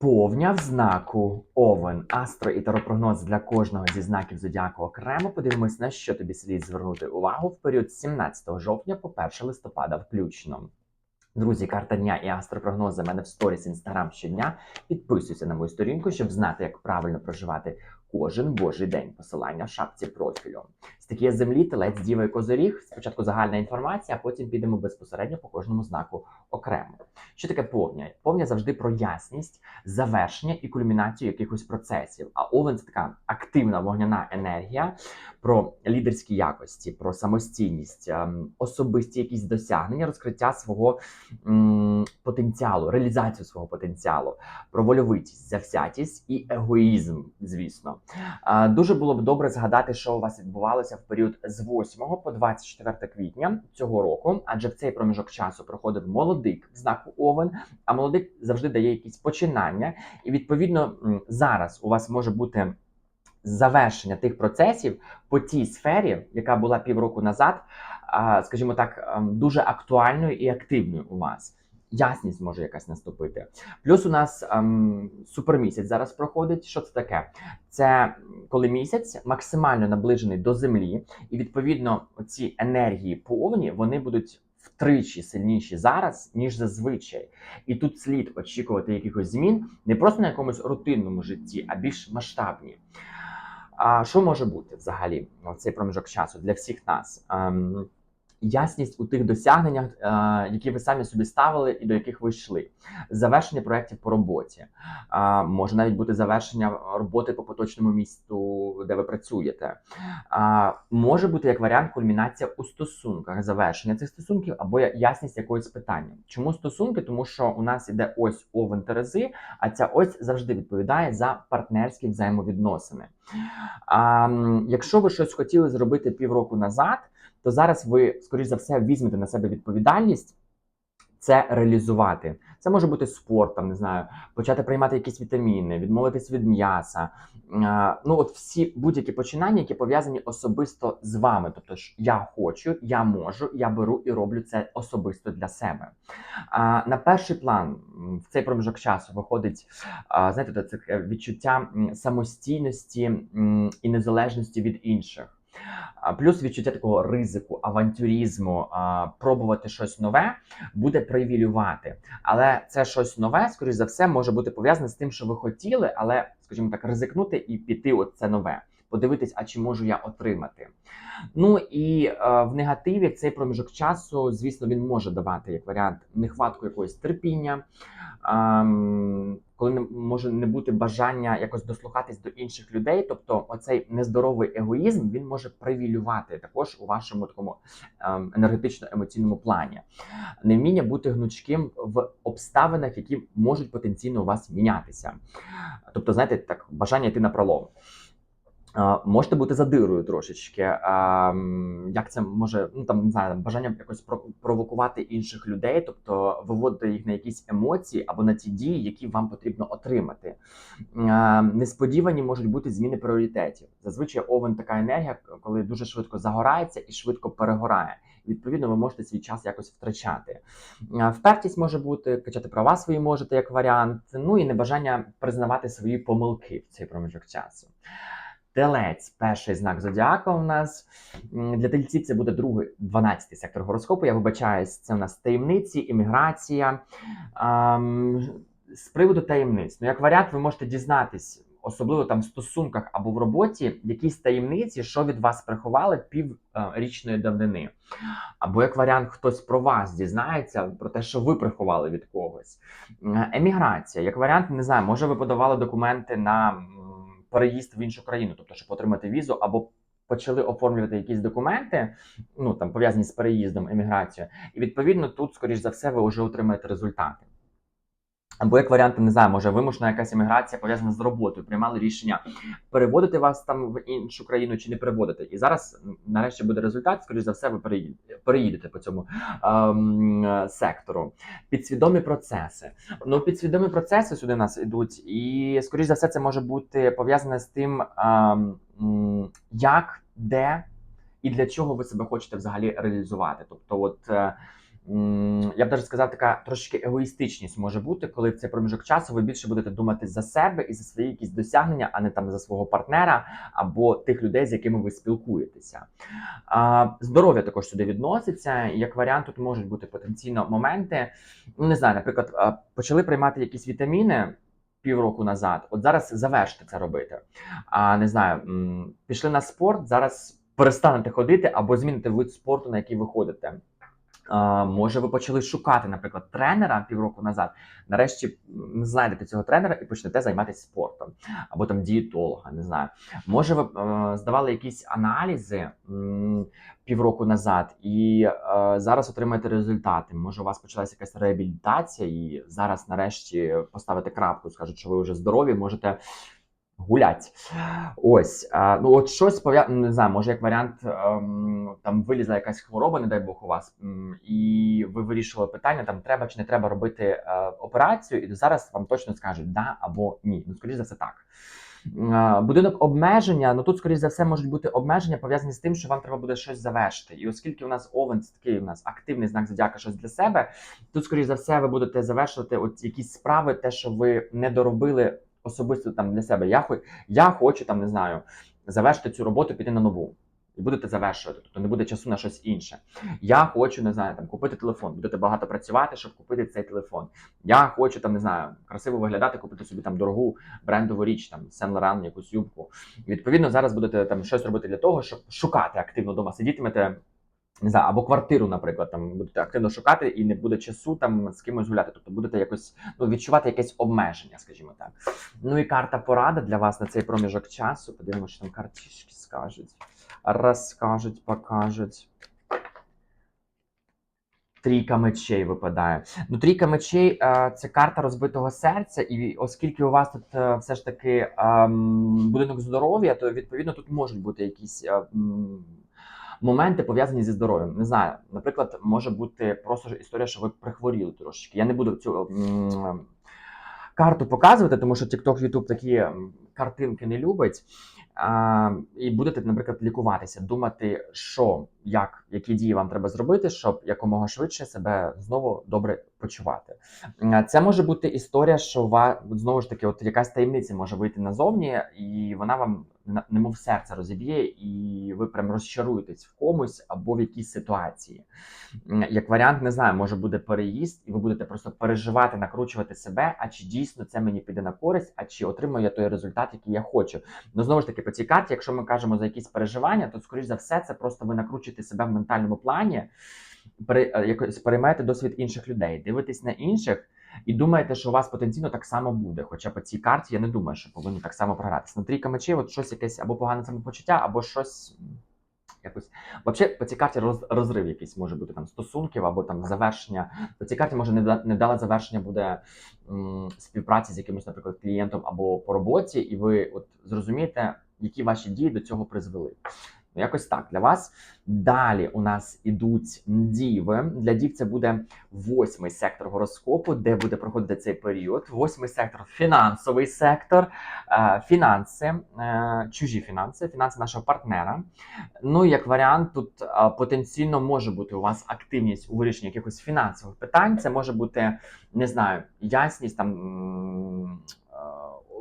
Повня в знаку Овен. Астро і таропрогноз для кожного зі знаків зодіаку окремо. Подивимось, на що тобі слід звернути увагу в період з 17 жовтня по 1 листопада включно. Друзі, карта дня і астропрогнози в мене в сторіс інстаграм щодня. Підписуйся на мою сторінку, щоб знати, як правильно проживати кожен божий день. Посилання в шапці профілю. Стихія землі, телець, діва і козоріг. Спочатку загальна інформація, а потім підемо безпосередньо по кожному знаку окремо. Що таке повня? Повня завжди про ясність, завершення і кульмінацію якихось процесів. А овен це така активна вогняна енергія про лідерські якості, про самостійність, ем, особисті якісь досягнення, розкриття свого потенціалу, реалізацію свого потенціалу, про вольовитість, завзятість і егоїзм, звісно. Дуже було б добре згадати, що у вас відбувалося в період з 8 по 24 квітня цього року, адже в цей проміжок часу проходив молодик в знаку Овен, а молодик завжди дає якісь починання, і відповідно зараз у вас може бути. Завершення тих процесів по тій сфері, яка була півроку назад, скажімо так, ем, дуже актуальною і активною у вас. Ясність може якась наступити. Плюс у нас ем, супермісяць зараз проходить. Що це таке? Це коли місяць максимально наближений до землі, і відповідно ці енергії повні вони будуть втричі сильніші зараз, ніж зазвичай. І тут слід очікувати якихось змін не просто на якомусь рутинному житті, а більш масштабні. А що може бути взагалі в цей проміжок часу для всіх нас? Ясність у тих досягненнях, е, які ви самі собі ставили і до яких ви йшли, завершення проєктів по роботі, може навіть бути завершення роботи по поточному місту, де ви працюєте. Може бути як варіант кульмінація у стосунках, завершення цих стосунків або ясність якогось питання. Чому стосунки? Тому що у нас іде ось овен Терези, а ця ось завжди відповідає за партнерські взаємовідносини. Якщо ви щось хотіли зробити півроку назад, то зараз ви, скоріш за все, візьмете на себе відповідальність це реалізувати. Це може бути спорт, там не знаю, почати приймати якісь вітаміни, відмовитись від м'яса. Ну, от всі будь-які починання, які пов'язані особисто з вами. Тобто ж я хочу, я можу, я беру і роблю це особисто для себе. А, На перший план в цей проміжок часу виходить знаєте, це відчуття самостійності і незалежності від інших. Плюс відчуття такого ризику, авантюризму, пробувати щось нове буде привілювати. Але це щось нове, скоріш за все, може бути пов'язане з тим, що ви хотіли, але, скажімо так, ризикнути і піти от це нове. Подивитись, а чи можу я отримати. Ну і е, в негативі цей проміжок часу, звісно, він може давати як варіант нехватку якогось терпіння, коли не може не бути бажання якось дослухатись до інших людей. Тобто, оцей нездоровий егоїзм він може привілювати також у вашому такому ем, енергетично-емоційному плані. Невміння бути гнучким в обставинах, які можуть потенційно у вас мінятися. Тобто, знаєте, так бажання йти на пролом. Можете бути задирою трошечки. Як це може ну там не знаю, бажання якось про- провокувати інших людей, тобто виводити їх на якісь емоції або на ті дії, які вам потрібно отримати. Несподівані можуть бути зміни пріоритетів. Зазвичай овен така енергія, коли дуже швидко загорається і швидко перегорає. Відповідно, ви можете свій час якось втрачати. Впертість може бути, качати права свої можете як варіант. Ну і небажання признавати свої помилки в цей проміжок часу. Телець, перший знак зодіака у нас. Для тельців це буде другий, 12-й сектор гороскопу. Я вибачаюсь, це у нас таємниці, імміграція. Ам, З приводу таємниць. Ну, як варіант, ви можете дізнатись, особливо там в стосунках або в роботі, якісь таємниці, що від вас приховали піврічної давнини. Або як варіант, хтось про вас дізнається, про те, що ви приховали від когось. Еміграція, як варіант, не знаю, може ви подавали документи на переїзд в іншу країну, тобто, щоб отримати візу, або почали оформлювати якісь документи, ну там пов'язані з переїздом, еміграцією, і відповідно тут, скоріш за все, ви вже отримаєте результати. Або як варіант, не знаю, може вимушена якась еміграція пов'язана з роботою, приймали рішення переводити вас там в іншу країну чи не переводити. І зараз нарешті буде результат, скоріш за все, ви переїдете, по цьому ем, е, сектору. Підсвідомі процеси. Ну, підсвідомі процеси сюди нас ідуть, і скоріш за все, це може бути пов'язане з тим, ем, як, де і для чого ви себе хочете взагалі реалізувати. Тобто, от. Я б навіть сказав, така трошки егоїстичність може бути, коли в цей проміжок часу ви більше будете думати за себе і за свої якісь досягнення, а не там за свого партнера або тих людей, з якими ви спілкуєтеся. Здоров'я також сюди відноситься. Як варіант, тут можуть бути потенційно моменти. Ну, не знаю, наприклад, почали приймати якісь вітаміни. Півроку назад, от зараз завершите це робити. А не знаю, пішли на спорт, зараз перестанете ходити або зміните вид спорту, на який ви ходите. Може, ви почали шукати, наприклад, тренера півроку назад. Нарешті знайдете цього тренера і почнете займатися спортом, або там дієтолога, не знаю. Може, ви е, здавали якісь аналізи півроку назад, і е, зараз отримаєте результати. Може, у вас почалася якась реабілітація, і зараз, нарешті, поставите крапку, скажуть, що ви вже здорові, можете гулять. Ось, а, ну от щось пов'я... не знаю, може як варіант, ем, там вилізла якась хвороба, не дай Бог у вас, м, і ви вирішили питання, там треба чи не треба робити е, операцію, і зараз вам точно скажуть да або ні. Ну, скоріш за все, так. Будинок обмеження, ну тут, скоріш за все, можуть бути обмеження пов'язані з тим, що вам треба буде щось завершити. І оскільки у нас овен це такий у нас активний знак зодіака, щось для себе, тут, скоріш за все, ви будете завершувати от якісь справи, те, що ви не доробили особисто там для себе. Я я хочу там, не знаю, завершити цю роботу, піти на нову. І будете завершувати, тобто не буде часу на щось інше. Я хочу, не знаю, там купити телефон. Будете багато працювати, щоб купити цей телефон. Я хочу там, не знаю, красиво виглядати, купити собі там дорогу брендову річ, там Saint Laurent, якусь юбку. І, відповідно, зараз будете там щось робити для того, щоб шукати активно вдома, сидітимете. Не знаю, або квартиру, наприклад, там будете активно шукати, і не буде часу там з кимось гуляти. Тобто будете якось ну, відчувати якесь обмеження, скажімо так. Ну і карта порада для вас на цей проміжок часу. Подивимося, що там картішки скажуть. Розкажуть, покажуть. Трійка мечей випадає. Ну, трійка мечей е, це карта розбитого серця, і оскільки у вас тут е, все ж таки ем, будинок здоров'я, то відповідно тут можуть бути якісь. Моменти пов'язані зі здоров'ям. Не знаю, наприклад, може бути просто історія, що ви прихворіли трошечки. Я не буду цю м, карту показувати, тому що TikTok, YouTube такі картинки не любить. А, і будете, наприклад, лікуватися, думати, що, як, які дії вам треба зробити, щоб якомога швидше себе знову добре почувати. Це може бути історія, що ва, знову ж таки, от якась таємниця може вийти назовні, і вона вам немов серце розіб'є, і ви прям розчаруєтесь в комусь або в якійсь ситуації. Як варіант, не знаю, може буде переїзд, і ви будете просто переживати, накручувати себе, а чи дійсно це мені піде на користь, а чи отримаю я той результат, який я хочу. Ну знову ж таки, по цій карті, якщо ми кажемо за якісь переживання, то скоріш за все, це просто ви накручуєте себе в ментальному плані, пере, е, якось переймаєте досвід інших людей, дивитесь на інших. І думаєте, що у вас потенційно так само буде. Хоча по цій карті я не думаю, що повинні так само програтися. На трійка мечей, от щось якесь або погане самопочуття, або щось якось. Взагалі, по цій карті роз, розрив якийсь може бути там стосунків, або там завершення. По цій карті може невда- невдале завершення буде м, співпраці з якимось, наприклад, клієнтом або по роботі, і ви от зрозумієте, які ваші дії до цього призвели. Якось так для вас. Далі у нас ідуть діви. Для дів це буде восьмий сектор гороскопу, де буде проходити цей період. Восьмий сектор фінансовий сектор, е, фінанси, е, чужі фінанси, фінанси нашого партнера. Ну, як варіант, тут е, потенційно може бути у вас активність у вирішенні якихось фінансових питань. Це може бути, не знаю, ясність там. Е,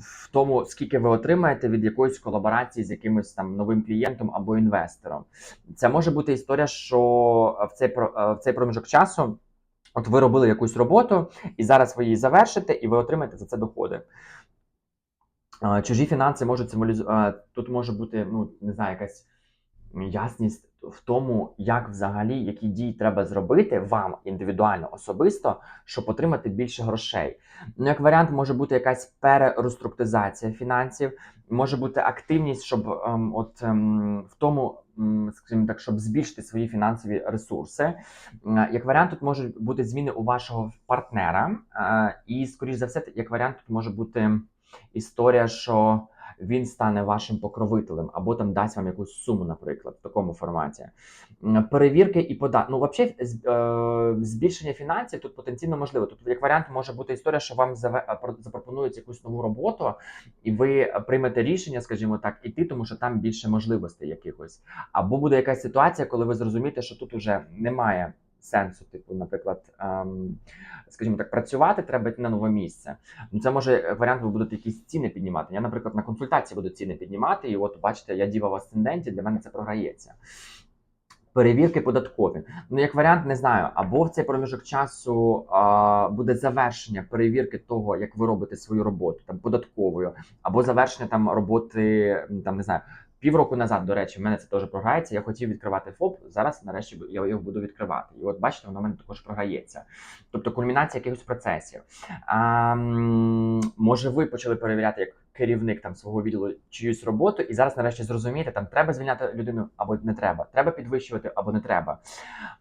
В тому, скільки ви отримаєте від якоїсь колаборації з якимось там новим клієнтом або інвестором, це може бути історія, що в цей е, в цей проміжок часу, от ви робили якусь роботу, і зараз ви її завершите, і ви отримаєте за це доходи. Е, Чужі фінанси можуть символізувати. Тут може бути, ну не знаю, якась ясність в тому, як взагалі які дії треба зробити вам індивідуально особисто, щоб отримати більше грошей. Ну, як варіант, може бути якась перереструктуризація фінансів, може бути активність, щоб ем, от ем, в тому, м, скажімо так, щоб збільшити свої фінансові ресурси. Е, Як варіант, тут можуть бути зміни у вашого партнера, е, і, скоріш за все, як варіант, тут може бути історія, що він стане вашим покровителем або там дасть вам якусь суму, наприклад, в такому форматі. Перевірки і податки. Ну, взагалі, е, збільшення фінансів тут потенційно можливо. Тут як варіант може бути історія, що вам е, запропонують якусь нову роботу, і ви приймете рішення, скажімо так, іти, тому що там більше можливостей якихось. Або буде якась ситуація, коли ви зрозумієте, що тут уже немає сенсу. Типу, наприклад, ем, скажімо так, працювати, треба йти на нове місце. Ну, це може е, варіант, ви будете якісь ціни піднімати. Я, наприклад, на консультації буду ціни піднімати, і от бачите, я діва в асценденті, для мене це програється. Перевірки податкові. Ну, як варіант, не знаю, або в цей проміжок часу а, буде завершення перевірки того, як ви робите свою роботу, там податковою, або завершення там роботи, там не знаю. Півроку назад, до речі, в мене це теж програється. Я хотів відкривати ФОП. Зараз, нарешті, я його буду відкривати. І от бачите, воно в мене також програється. Тобто кульмінація якихось процесів. А, може, ви почали перевіряти як керівник там свого відділу чиюсь роботу, і зараз нарешті зрозумієте, там треба звільняти людину або не треба, треба підвищувати або не треба.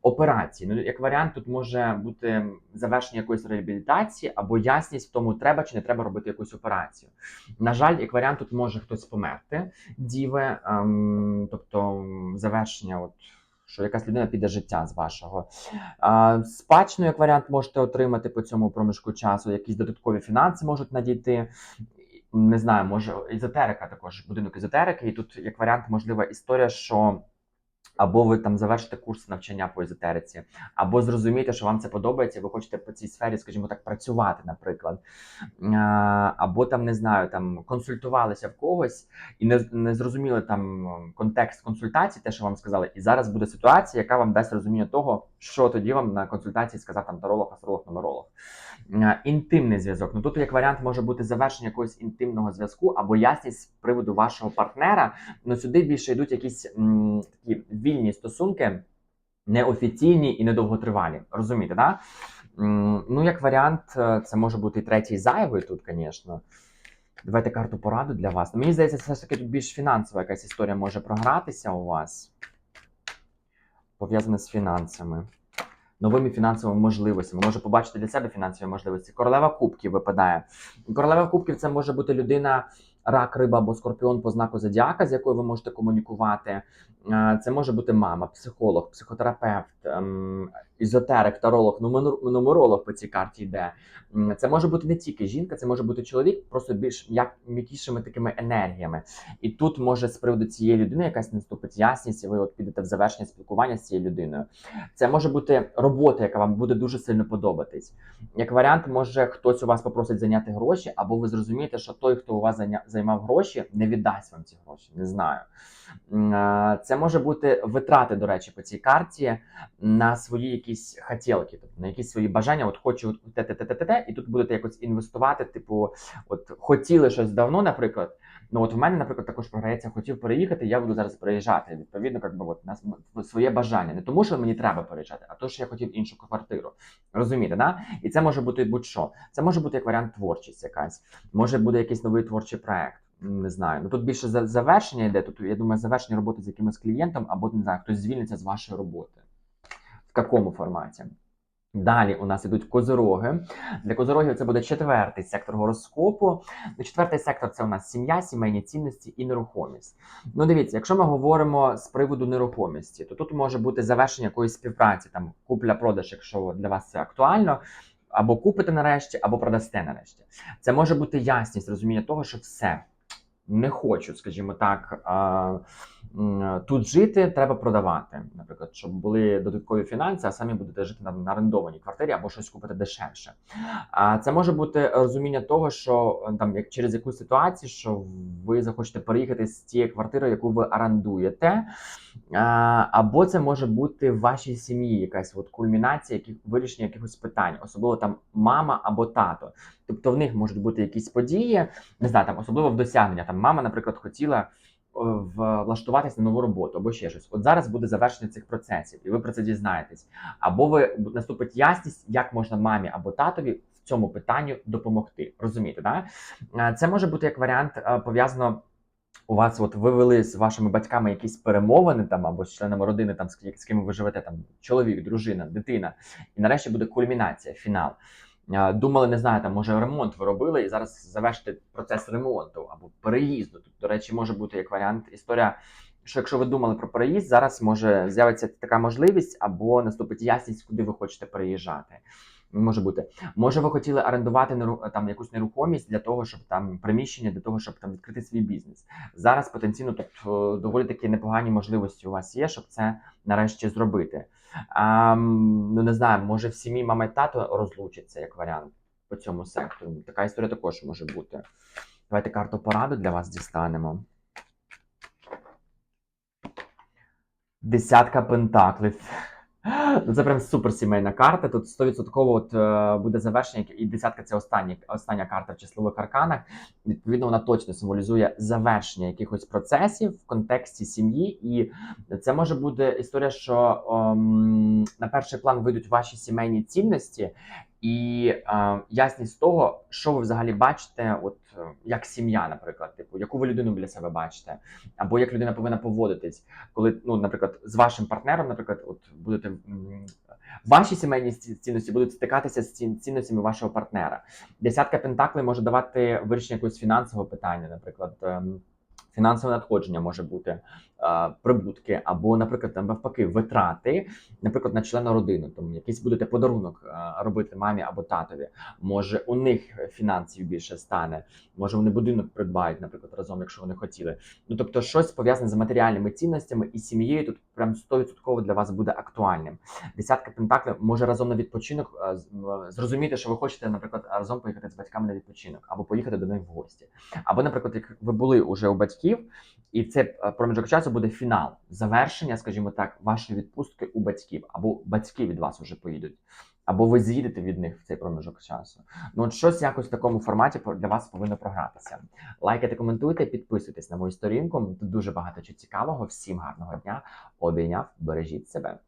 Операції. Ну, як варіант, тут може бути завершення якоїсь реабілітації або ясність в тому, треба чи не треба робити якусь операцію. На жаль, як варіант, тут може хтось померти, діви, ем, тобто завершення, от. Що якась людина піде життя з вашого. Спадщину, як варіант, можете отримати по цьому проміжку часу, якісь додаткові фінанси можуть надійти. Не знаю, може езотерика також, будинок езотерики, і тут як варіант можлива історія, що або ви там завершите курс навчання по езотериці, або зрозумієте, що вам це подобається, ви хочете по цій сфері, скажімо так, працювати, наприклад. Або там не знаю, там консультувалися в когось і не, не зрозуміли там контекст консультації, те, що вам сказали, і зараз буде ситуація, яка вам дасть розуміння того, що тоді вам на консультації сказав там таролог, астролог, нумеролог. Інтимний зв'язок. Ну тут як варіант може бути завершення якогось інтимного зв'язку або ясність з приводу вашого партнера. Ну сюди більше йдуть якісь м, такі вільні стосунки, неофіційні і недовготривалі. Розумієте, да? Ну, як варіант, е, це може бути і третій зайвий тут, звісно. Давайте карту пораду для вас. Мені здається, все ж таки більш фінансова якась історія може програтися у вас. Пов'язана з фінансами. Новими фінансовими можливостями. Може побачити для себе фінансові можливості. Королева кубків випадає. Королева кубків це може бути людина, рак, риба або скорпіон по знаку зодіака, з якою ви можете комунікувати. Це може бути мама, психолог, психотерапевт, ем, ізотерик, таролог, нумер- нумеролог по цій карті йде. Це може бути не тільки жінка, це може бути чоловік, просто більш як м'якішими такими енергіями. І тут може з приводу цієї людини якась наступить ясність, і ви от підете в завершення спілкування з цією людиною. Це може бути робота, яка вам буде дуже сильно подобатись. Як варіант, може хтось у вас попросить зайняти гроші, або ви зрозумієте, що той, хто у вас зайня- займав гроші, не віддасть вам ці гроші. Не знаю. Це може бути витрати, до речі, по цій карті на свої якісь хотілки, тобто на якісь свої бажання. От хочу те, те, те, те, те, і тут будете якось інвестувати. Типу, от хотіли щось давно, наприклад. Ну от в мене, наприклад, також програється, хотів переїхати, я буду зараз переїжджати. Відповідно, як от нас своє бажання. Не тому, що мені треба переїжджати, а то, що я хотів іншу квартиру. Розумієте, да? І це може бути будь-що. Це може бути як варіант творчість якась. Може буде якийсь новий творчий проект. Не знаю. Ну тут більше за- завершення йде. Тут я думаю, завершення роботи з якимось клієнтом, або не знаю, хтось звільниться з вашої роботи. В якому форматі? Далі у нас ідуть козороги. Для козорогів це буде четвертий сектор гороскопу. Ну, Четвертий сектор це у нас сім'я, сімейні цінності і нерухомість. Ну, дивіться, якщо ми говоримо з приводу нерухомості, то тут може бути завершення якоїсь співпраці, там купля-продаж, якщо для вас це актуально. Або купите нарешті, або продасте нарешті. Це може бути ясність розуміння того, що все не хочу, скажімо так, тут жити, треба продавати. Наприклад, щоб були додаткові фінанси, а самі будете жити на, на орендованій квартирі або щось купити дешевше. А це може бути розуміння того, що е, там як через якусь ситуацію, що ви захочете переїхати з тієї квартири, яку ви орендуєте. Або це може бути в вашій сім'ї якась от кульмінація яких вирішення якихось питань, особливо там мама або тато. Тобто в них можуть бути якісь події, не знаю, там особливо в досягнення. Там мама, наприклад, хотіла влаштуватись на нову роботу або ще щось. От зараз буде завершення цих процесів, і ви про це дізнаєтесь. Або ви наступить ясність, як можна мамі або татові в цьому питанню допомогти. Розумієте, да? Е, Це може бути як варіант е, пов'язано. У вас от ви вели з вашими батьками якісь перемовини там або з членами родини, там з ким ви живете, там чоловік, дружина, дитина, і нарешті буде кульмінація, фінал. Думали, не знаю, там може ремонт ви робили, і зараз завершити процес ремонту або переїзду. Тут, до речі, може бути як варіант історія. Що якщо ви думали про переїзд, зараз може з'явиться така можливість, або наступить ясність, куди ви хочете переїжджати. Може бути. Може, ви хотіли орендувати там якусь нерухомість для того, щоб там приміщення для того, щоб там відкрити свій бізнес. Зараз потенційно тут е, доволі такі непогані можливості у вас є, щоб це нарешті зробити. А, ну не знаю, може в сім'ї мама і тато розлучаться як варіант по цьому сектору. Така історія також може бути. Давайте карту пораду для вас дістанемо. Десятка пентаклів. Ну, це прям супер сімейна карта. Тут 100% от, е, буде завершення, і десятка це останні, остання карта в числових арканах. Відповідно, вона точно символізує завершення якихось процесів в контексті сім'ї. І це може бути історія, що ом, на перший план вийдуть ваші сімейні цінності і е, ясність того, що ви взагалі бачите, от е, як сім'я, наприклад, типу, яку ви людину біля себе бачите, або як людина повинна поводитись, коли, ну, наприклад, з вашим партнером, наприклад, от будете ваші сімейні ці- цінності будуть стикатися з цін- цінностями вашого партнера. Десятка пентаклей може давати вирішення якогось фінансового питання, наприклад. Фінансове надходження може бути прибутки, або, наприклад, там навпаки, витрати, наприклад, на члена родини. Тому якийсь будете подарунок робити мамі або татові. Може, у них фінансів більше стане, може вони будинок придбають, наприклад, разом, якщо вони хотіли. Ну тобто, щось пов'язане з матеріальними цінностями і сім'єю тут прям 100% для вас буде актуальним. Десятка пентаклів може разом на відпочинок зрозуміти, що ви хочете, наприклад, разом поїхати з батьками на відпочинок, або поїхати до них в гості. Або, наприклад, як ви були уже у батьків, і це е, проміжок часу буде фінал, завершення, скажімо так, вашої відпустки у батьків, або батьки від вас вже поїдуть. Або ви з'їдете від них в цей проміжок часу. Ну, от щось якось в такому форматі для вас повинно програтися. Лайкайте, коментуйте, підписуйтесь на мою сторінку. Тут дуже багато чого цікавого. Всім гарного дня. Обійняв, бережіть себе.